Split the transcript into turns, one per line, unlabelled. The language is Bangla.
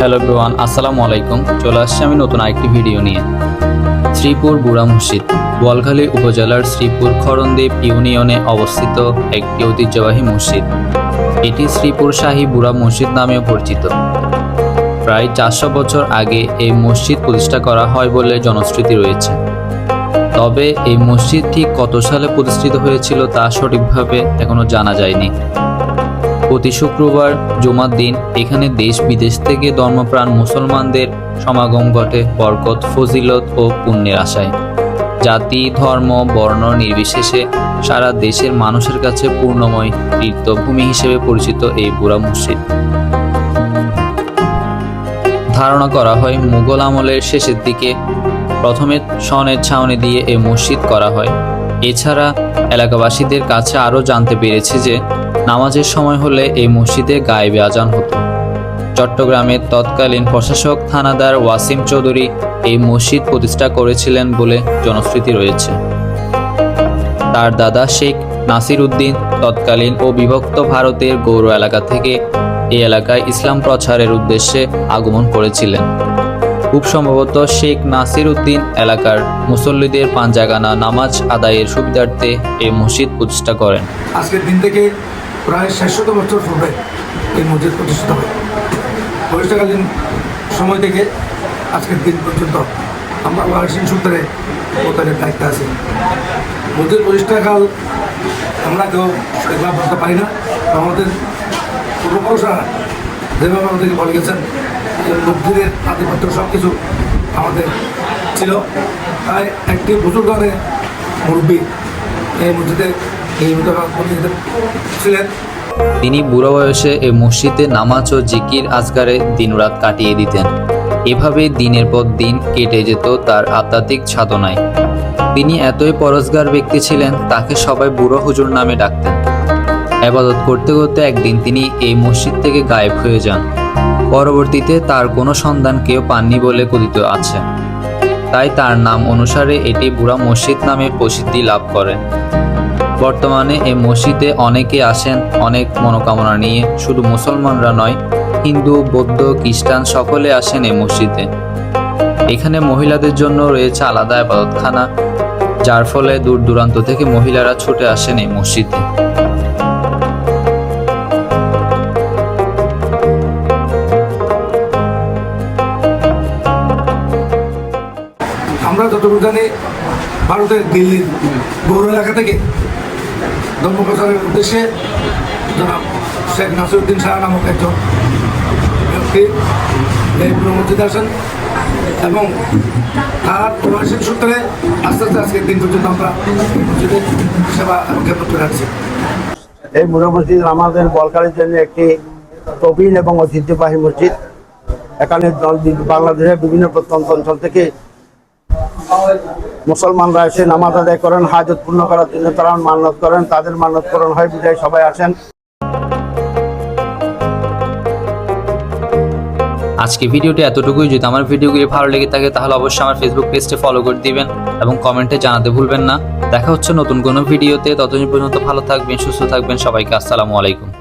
হ্যালো ব্রোয়ান আসসালামু আলাইকুম চলে আসছি আমি নতুন আরেকটি ভিডিও নিয়ে শ্রীপুর বুড়া মসজিদ বোয়ালখালী উপজেলার শ্রীপুর খরণদ্বীপ ইউনিয়নে অবস্থিত একটি ঐতিহ্যবাহী মসজিদ এটি শ্রীপুর শাহী বুড়া মসজিদ নামেও পরিচিত প্রায় চারশো বছর আগে এই মসজিদ প্রতিষ্ঠা করা হয় বলে জনশ্রুতি রয়েছে তবে এই মসজিদটি কত সালে প্রতিষ্ঠিত হয়েছিল তা সঠিকভাবে এখনও জানা যায়নি প্রতি শুক্রবার জুমার দিন এখানে দেশ বিদেশ থেকে ধর্মপ্রাণ মুসলমানদের সমাগম ঘটে বরকত ফজিলত ও পুণ্যের আশায় জাতি ধর্ম বর্ণ নির্বিশেষে সারা দেশের মানুষের কাছে পূর্ণময় তীর্থভূমি হিসেবে পরিচিত এই বুড়া মসজিদ ধারণা করা হয় মুঘল আমলের শেষের দিকে প্রথমে সনের ছাউনি দিয়ে এই মসজিদ করা হয় এছাড়া এলাকাবাসীদের কাছে আরও জানতে পেরেছি যে নামাজের সময় হলে এই মসজিদে গায়েবে আজান হতো চট্টগ্রামের তৎকালীন প্রশাসক থানাদার ওয়াসিম চৌধুরী এই মসজিদ প্রতিষ্ঠা করেছিলেন বলে জনশ্রুতি রয়েছে তার দাদা শেখ নাসির উদ্দিন তৎকালীন ও বিভক্ত ভারতের গৌর এলাকা থেকে এই এলাকায় ইসলাম প্রচারের উদ্দেশ্যে আগমন করেছিলেন খুব সম্ভবত শেখ নাসির উদ্দিন এলাকার মুসল্লিদের পাঞ্জাগানা নামাজ আদায়ের সুবিধার্থে এই মসজিদ প্রতিষ্ঠা করেন
আজকের দিন থেকে প্রায় ষাটশত বছর পূর্বে এই মসজিদ প্রতিষ্ঠিত হয় প্রতিষ্ঠাকালীন সময় থেকে আজকের দিন পর্যন্ত আমরা ওয়ারসিন সূত্রে প্রতারের দায়িত্ব আছি মসজিদ প্রতিষ্ঠাকাল আমরা কেউ এগুলা বলতে পারি না আমাদের পূর্বপুরুষরা যেভাবে আমাদেরকে বলে গেছেন লোকদের আধিপত্য সব কিছু আমাদের ছিল তাই একটি প্রচুর ধরনের মুরব্বী এই মসজিদে নিয়মিত ছিলেন
তিনি বুড়ো বয়সে এ মসজিদে নামাজ ও জিকির আজগারে দিনরাত কাটিয়ে দিতেন এভাবে দিনের পর দিন কেটে যেত তার আধ্যাত্মিক ছাদনায় তিনি এতই পরসগার ব্যক্তি ছিলেন তাকে সবাই বুড়ো হুজুর নামে ডাকতেন আবাদত করতে করতে একদিন তিনি এই মসজিদ থেকে গায়েব হয়ে যান পরবর্তীতে তার কোনো সন্ধান কেউ পাননি বলে কথিত আছে তাই তার নাম অনুসারে এটি বুড়া মসজিদ নামে প্রসিদ্ধি লাভ করে বর্তমানে এ মসজিদে অনেকে আসেন অনেক মনোকামনা নিয়ে শুধু মুসলমানরা নয় হিন্দু বৌদ্ধ খ্রিস্টান সকলে আসেন এই মসজিদে এখানে মহিলাদের জন্য রয়েছে আলাদা আবাদতখানা যার ফলে দূর দূরান্ত থেকে মহিলারা ছুটে আসেন এই মসজিদে
তত্ত্বাবধানে ভারতের দিল্লির গৌর এলাকা থেকে ধর্মপ্রচারের উদ্দেশ্যে শেখ নাসিরুদ্দিন শাহ নামক একজন ব্যক্তি মসজিদ আসেন এবং তার প্রবাসী সূত্রে আস্তে আস্তে আজকের দিন পর্যন্ত আমরা সেবা কেন্দ্র করে আছি
এই মুরা মসজিদ আমাদের বলকারের জন্য একটি প্রবীণ এবং ঐতিহ্যবাহী মসজিদ এখানে বাংলাদেশের বিভিন্ন প্রত্যন্ত অঞ্চল থেকে মুসলমানরা এসে নামাজ আদায় করেন হাজত পূর্ণ করার জন্য তারা মানত করেন তাদের মানত পূরণ হয় বিদায় সবাই আসেন
আজকে ভিডিওটি এতটুকুই যদি আমার ভিডিওগুলি ভালো লেগে থাকে তাহলে অবশ্যই আমার ফেসবুক পেজটি ফলো করে দিবেন এবং কমেন্টে জানাতে ভুলবেন না দেখা হচ্ছে নতুন কোনো ভিডিওতে ততদিন পর্যন্ত ভালো থাকবেন সুস্থ থাকবেন সবাইকে আসসালামু আলাইকুম